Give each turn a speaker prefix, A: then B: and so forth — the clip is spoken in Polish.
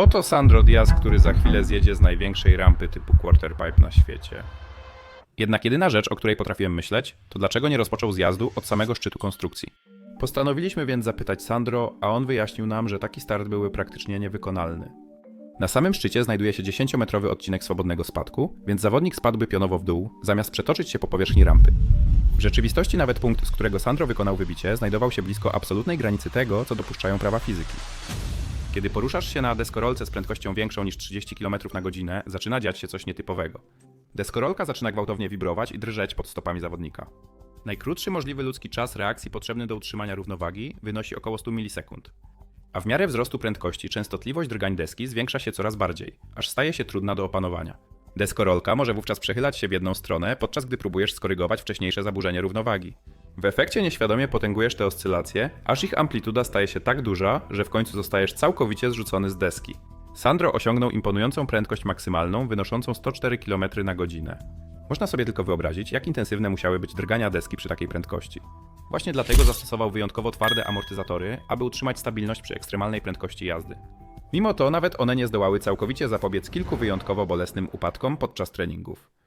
A: Oto Sandro Diaz, który za chwilę zjedzie z największej rampy typu quarterpipe na świecie. Jednak jedyna rzecz, o której potrafiłem myśleć, to dlaczego nie rozpoczął zjazdu od samego szczytu konstrukcji. Postanowiliśmy więc zapytać Sandro, a on wyjaśnił nam, że taki start byłby praktycznie niewykonalny. Na samym szczycie znajduje się 10-metrowy odcinek swobodnego spadku, więc zawodnik spadłby pionowo w dół, zamiast przetoczyć się po powierzchni rampy. W rzeczywistości nawet punkt, z którego Sandro wykonał wybicie, znajdował się blisko absolutnej granicy tego, co dopuszczają prawa fizyki. Kiedy poruszasz się na deskorolce z prędkością większą niż 30 km na godzinę, zaczyna dziać się coś nietypowego. Deskorolka zaczyna gwałtownie wibrować i drżeć pod stopami zawodnika. Najkrótszy możliwy ludzki czas reakcji potrzebny do utrzymania równowagi wynosi około 100 milisekund. A w miarę wzrostu prędkości częstotliwość drgań deski zwiększa się coraz bardziej, aż staje się trudna do opanowania. Deskorolka może wówczas przechylać się w jedną stronę, podczas gdy próbujesz skorygować wcześniejsze zaburzenie równowagi. W efekcie nieświadomie potęgujesz te oscylacje, aż ich amplituda staje się tak duża, że w końcu zostajesz całkowicie zrzucony z deski. Sandro osiągnął imponującą prędkość maksymalną, wynoszącą 104 km na godzinę. Można sobie tylko wyobrazić, jak intensywne musiały być drgania deski przy takiej prędkości. Właśnie dlatego zastosował wyjątkowo twarde amortyzatory, aby utrzymać stabilność przy ekstremalnej prędkości jazdy. Mimo to nawet one nie zdołały całkowicie zapobiec kilku wyjątkowo bolesnym upadkom podczas treningów.